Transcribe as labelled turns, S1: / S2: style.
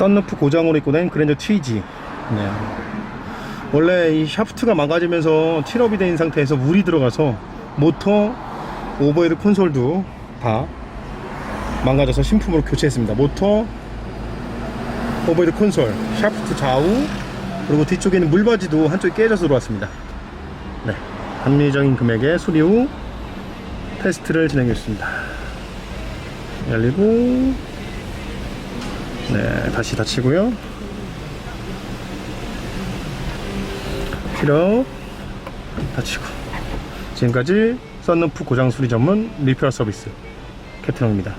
S1: 썬루프 고장으로 입고 된 그랜저 TG 네. 원래 이 샤프트가 망가지면서 틸업이 된 상태에서 물이 들어가서 모터 오버헤드 콘솔도 다 망가져서 신품으로 교체했습니다. 모터 오버헤드 콘솔 샤프트 좌우 그리고 뒤쪽에 있는 물바지도 한쪽이 깨져서 들어왔습니다. 네. 합리적인 금액의 수리 후 테스트를 진행했습니다. 열리고 네 다시 닫히고요. 필요 닫히고. 지금까지 썬루프 고장 수리 전문 리페어 서비스 캡틴홍입니다